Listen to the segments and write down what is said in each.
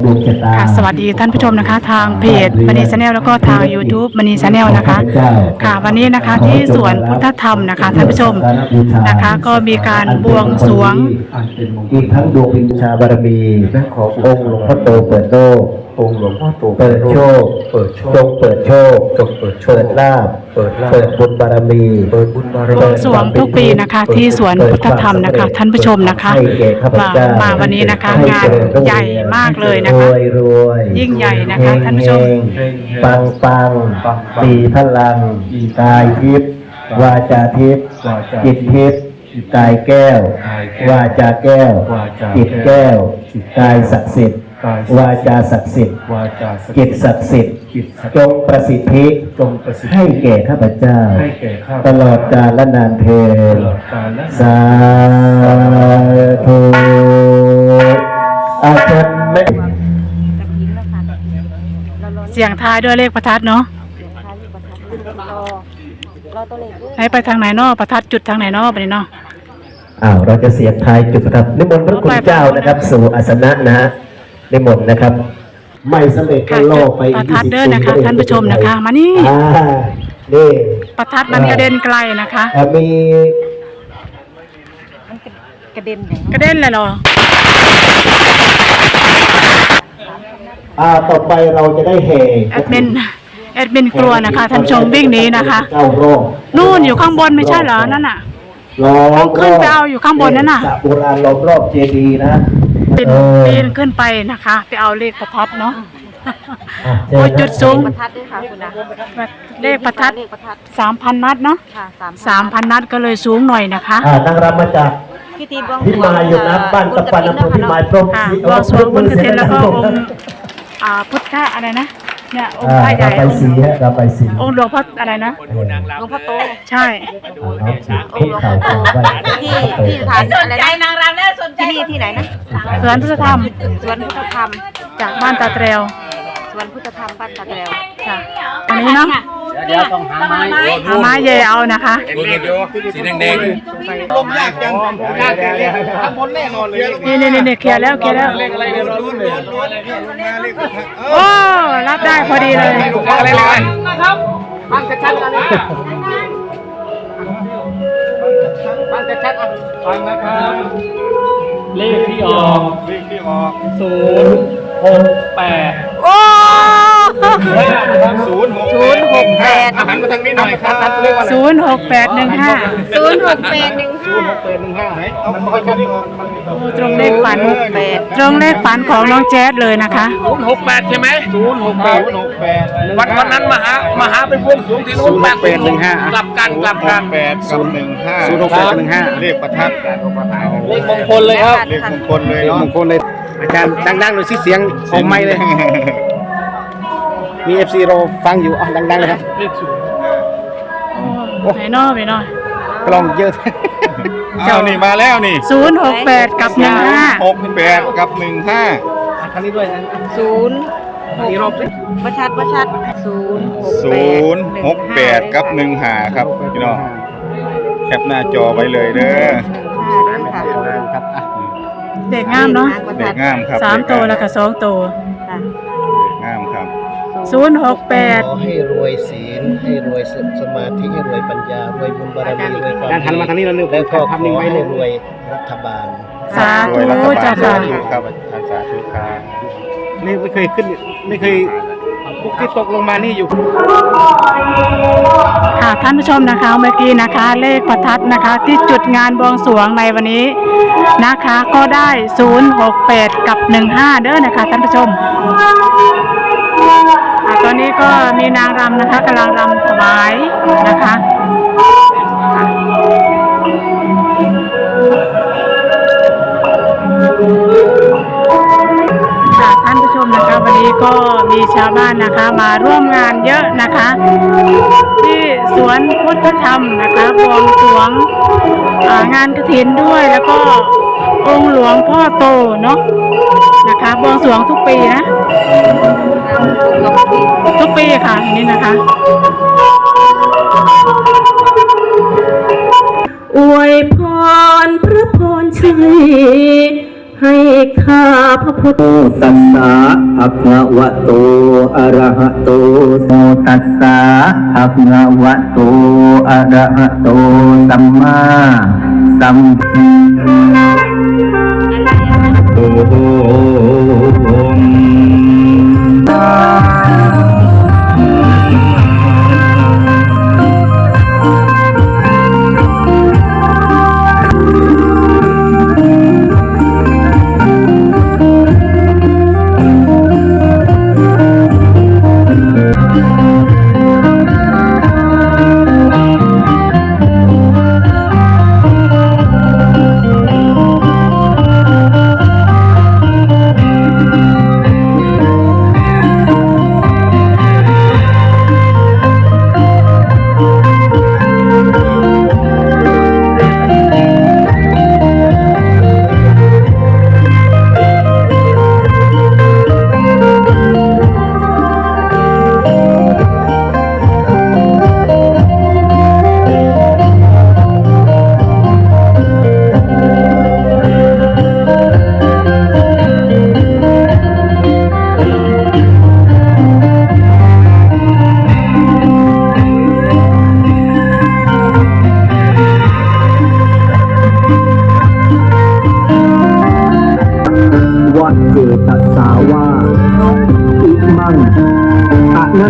Good. ดวงชะตาค่ะสวัสดีท่านผู้ชมนะคะ ทางเพจมณีชาแนลแล้วก็ทาง YouTube มณีชาแนลนะคะ ค่ะวันนี้นะคะที่สวนพุทธธรรมนะคะท่านผู้ชมนะคะก็มีการบวงสรวงอีกทั้งดวงวิญชาบารมีขององค์หลวงพ่อโตเปิดโลกองค์หลวงพ่อโตเปิดโชคเปิดโชคจงเปิดโชคจงเปิดโชคเปิดลาบเปิดลาภเปิดบุญบารมีเปิดบุญบารบมีวงสรวงทุกปีนะคะ ที่สวนพุทธธรรมนะคะ ท่านผู้ชมนะคะให้แก่ข้าพมาเจ้ามาวันนี้นะคะให้งานเจริญรุ่งใหญ่มากเลยนะคะรวยรวยยิ่งใหญ่นะคะท่านผู้ชม เฮงๆปังปังมีพลังกายทิพย์วาจาทิพย์จิตทิพย์กายแก้ว วาจาแก้ว จิตแก้วกายศักดิ์สิทธิ์วาจาศักดิ์สิทธิ์วาจาศักดิ์จิตศักดิ์สิทธิ์จิตศักดิ์จงประสิทธิ จงประสิทธิ์ให้แก่ข้าพเจ้า ให้แก่ข้าพตเจ้าลอดกาลและนานเทตนลอดกาลและสาธุอาจารย์ไม่เสียงทายด้วยเลขประทัดเนาะรอตัวเลขด้วยให้ไปทางไหนเนาะประทัดจุดทางไหนเนาะไปเนาะอ้าวเราจะเสียงทายจุดประทับนิมนต์พระคุณเจ้านะครับ สู่อาสนะนะฮะนิมนต์นะครับ ไม่สำเร็จก็ค่ะโลจุกดไปประอีกทัด20เด้อนะคะปีท่านผู้ชมนะคะ มานี่อ่านี่ประทัดมันกระเด็นไกลนะคะเอ่อมีมันกระเด็นอย่างกระเด็นเลยเหรอ อ่าต่อไปเราจะได้แห่แอดมินแอดมินกลัวนะคะท่านผู้ชมวิ่งหนีนะคะ เจ้าโรคนู่นอยู่ข้างบนไม่ใช่เหรอนั่นน่ะ ล้อมต้องขึ้นไปเอาอยู่ข้างบนนั่นน่ะ สระโบราณล้อมรอบเจดีย์นะปีนเออปีนขึ้นไปนะคะ ไปเอาเลขประทัดเนาะอะเจโอ้ยนะจุดสูงประทัดด้วยค่ะคุณนะเลขประทัดเลขประทัดสามพันนัดเนาะค่ะสามสามพันนัดก็เลยสูงหน่อยนะคะ อ่านางรำมาจากพิธีบวงพิมายอยู่นะบ้านตะปันอำเภอพิมายพรหมค่ะศรีบวงสรวงบนกระเทียนแล้วก็เองค์ อ่าพุทธะอะไรนะเนี่ยองค์อ่าพระใหญ่รำไปสีฮะรำไปสีองค์หลวงพ่ออะไรนะหลวงพ่อโตใช่คุกเข่าขอไหว้ที่ที่สถานอะไรนะนางรำแล้วสนใจที่นี่ที่ไหนนะสวนพุทธธรรมสวนพุทธธรรมจากบ้านตาเตรวส วนพุทธธรรมบ้านตะแกรวค่ะอันนี้เนาะเดี๋ยวต้องหาไม้หาไม้เยเอานะคะสีแดงๆลมยากจังยากเลยข้างบนแน่นอนเลยนี่นี่นี่เคลียร์แล้วเคลียร์แล้วเลขอะไรเนี่ยลุ้นเลยลุ้นเลยเลขโอ้รับได้พอดีเลยอะไรเลยนะครับฟังชัดๆกันนะฟังชัดๆอะฟังนะครับเลขที่ออกเลขที่ออกศูนย์หกแปดโอ้ ศูนย์หกศูนย์หกแปดหันมาทางนี้หน่อยครับเรียกว่าอะไรศูนย์หกแปดหนึ่งห้าศูนย์หกแปดหนึ่งห้าเปิดหนึ่งห้าไหนเอามันค่อยๆนี่ตรงเลขฝันแปดตรงเลขฝันของน้องแจ๊ดเลยนะคะศูนย์หกแปดใช่ไหมศูนย์หกแปดหกแปดวันวันนั้นมาหามาหาไปบวงสรวงที่นู้นแปดหนึ่งห้ากลับกันกลับกันแปดกับหนึ่งห้าศูนย์หกแปดหนึ่งห้าเลขประทัดเลขมงคลเลยครับเลขมงคลเลยเลขเนาะมงคลเลยอาจารย์ดังๆหน่อยสิเสียงออกไม่เลย มีเอฟซีเราฟังอยู่อะดังๆเลยครับไหนนอไปหน่อยกล้องเยอะอ้าวนี่มาแล้วนี่ศูนย์หกแปดกับหนึ่งห้าหกแปดกับหนึ่งห้าครั้งนี้ด้วยนะศูนย์หกมีรอบสิประชัดประชัดศูนย์หกศูแปดนย์หกแปดกับหนึ่งห้าครับพี่น้องแคปหน้าจอไว้เลยเด้อหนึ่งห้าด้วยค่ะครับอะเด็กงามเนาะเด็กงามครับสามตัวแล้วก็สองตัว ศูนย์หกแปดขอให้รวยศีลให้รวยสมาธิให้รวยปัญญารวยบุญบารมีรวยความอาจารย์หันมาทางนี้แล้วนึกแล้วก็ขทำนิ่งอไว้ให้เลยรวยรัฐบาลสารวยรัฐธุบาลเจ้าสาค่ะธุครับอาจารย์สาธุครับนี่ไม่เคยขึ้นไม่เคยพวกที่ตกลงมานี่อยู่ ค่ะท่านผู้ชมนะคะเมื่อกี้นะคะ เลขประทัดนะคะ ที่จุดงานบวงสรวงในวันนี้นะคะ ก็ได้ 068 กับ 15 เด้อนะคะท่านผู้ชม อะตอนนี้ก็มีนางรำนะคะกำลังรำถวายนะคะค่ะท่านผู้ชมนะคะวันนี้ก็มีชาวบ้านนะคะมาร่วมงานเยอะนะคะ ที่สวนพุทธธรรมนะคะบวงสวงงานกระถินด้วยแล้วก็องค์หลวงพ่อโตเนาะนะคะบวงสวงทุกปีนะ ปีค่ะอันนี่นะคะ อวยพรพระพรชัยให้ข้าพระพุทธตัสสะภะคะวะโตอะระหะโตโมตัสสะภะคะวะโตอะระหะโตสัมมาสัมพุทโธ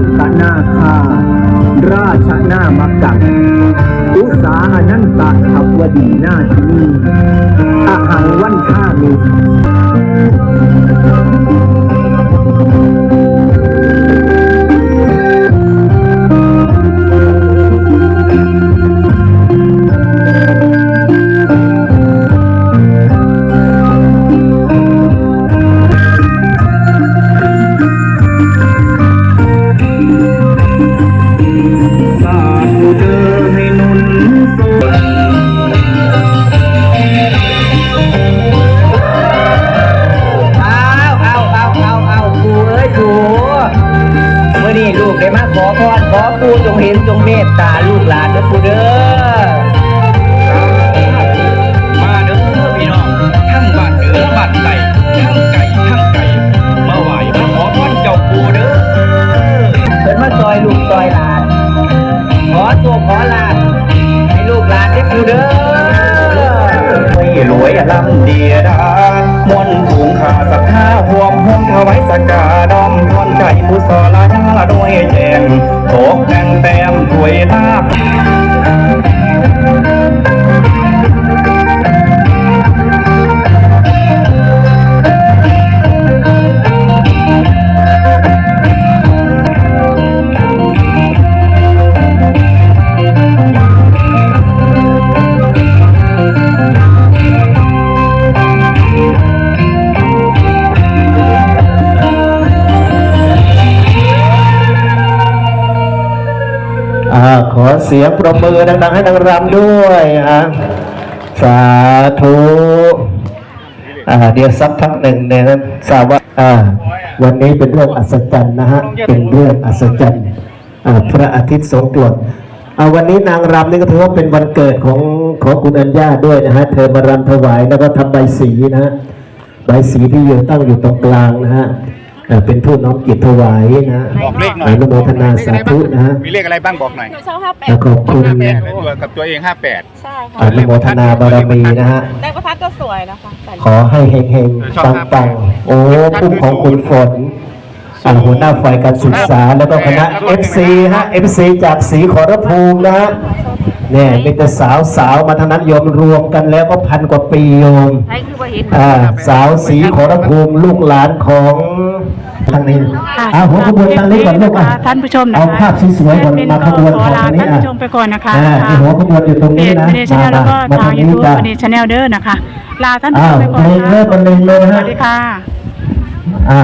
นันตนาคา ราชนามักังอุสาอนันตขับวดีนาทีนีอหังวันข้ามิ ตาลูกหลานเด้อกูเด้อมาเด้อพี่น้อง ทั้งบ้านเหนือบ้านใต้ทั้งไก่ทั้งไก่มาไหว้มาขอพรเจ้าปู่เด้อเพิ่นมาซอยลูกซอยหลาน ขอโชคขอลาภให้ลูกหลานได้กูเด้อไม่รวยลำเดียดามนต์สูงขาศรัทธาห่วมห้องถวายสักการ้อม ใจมุสลาด้วยแจงตกแต่งแต้มถวยลาภ อ่าขอเสียงปรบมือดังๆให้นางรำด้วยอะสาธุอ่าเดี๋ยวสักพักหนึ่งเนี่ยนะทราบว่าอ่าวันนี้เป็นเรื่องอัศจรรย์นะฮะเป็นเรื่องอัศจรรย์อ่าพระอาทิตย์ทรงกรดอ่าวันนี้นางรำนี่ก็ถือว่าเป็นวันเกิดของของคุณอัญญาด้วยนะฮะเธอมารำถวายแล้วก็ทำใบสีนะฮะใบสีที่อยู่ตั้งอยู่ตรงกลางนะฮะ เป็นผู้น้อมจิตถวายนะบอกเลขหน่ออยนุโมทนาสาธุนะฮะมีเลขอะไรบ้างบอกหน่อยหนูชอบห้าแปดและขอบคุณห้าแปดตัวกับตัวเองห้าแปดใช่ค่ะอนุโมทนาบารมีนะฮะแต่ประทัดก็สวยนะคะแต่ขอให้เฮงๆปังๆโอ้พุ่มของคุณฝนอ่าหัวหน้าฝ่ายการศึกษาแล้วก็คณะ FC ฮะ FC จากศรีขอรภูมินะฮะ เนี่ยมีแต่สาวสาวๆมาทั้งนั้นโยมรวมกันแล้วก็พันกว่าปีโยมใช่คือว่าเห็นอ่าสาวสีขอรภูมิลูกหลานของทางนี้ค่ะอ่าหัวขบวนทางนี้ก่อนลูกอะท่านผู้ชมนะคะเอาภาพสวยๆก่อนมาขบวนขอของลาทางนี้ท่านอะผู้ชมไปก่อนนะคะอ่าที่หัวขบวนอยู่ตรงเพนี้จนะเนชั่นแนลแล้วก็มาทางทางยูนี้ทูบจ้ะเนชั่นแนลเด้อนะคะลาท่านผู้อ้าชวมไปก่อนเพลงเริ่มบรรเลงเลยนะสฮะวัสดีค่ะอ่า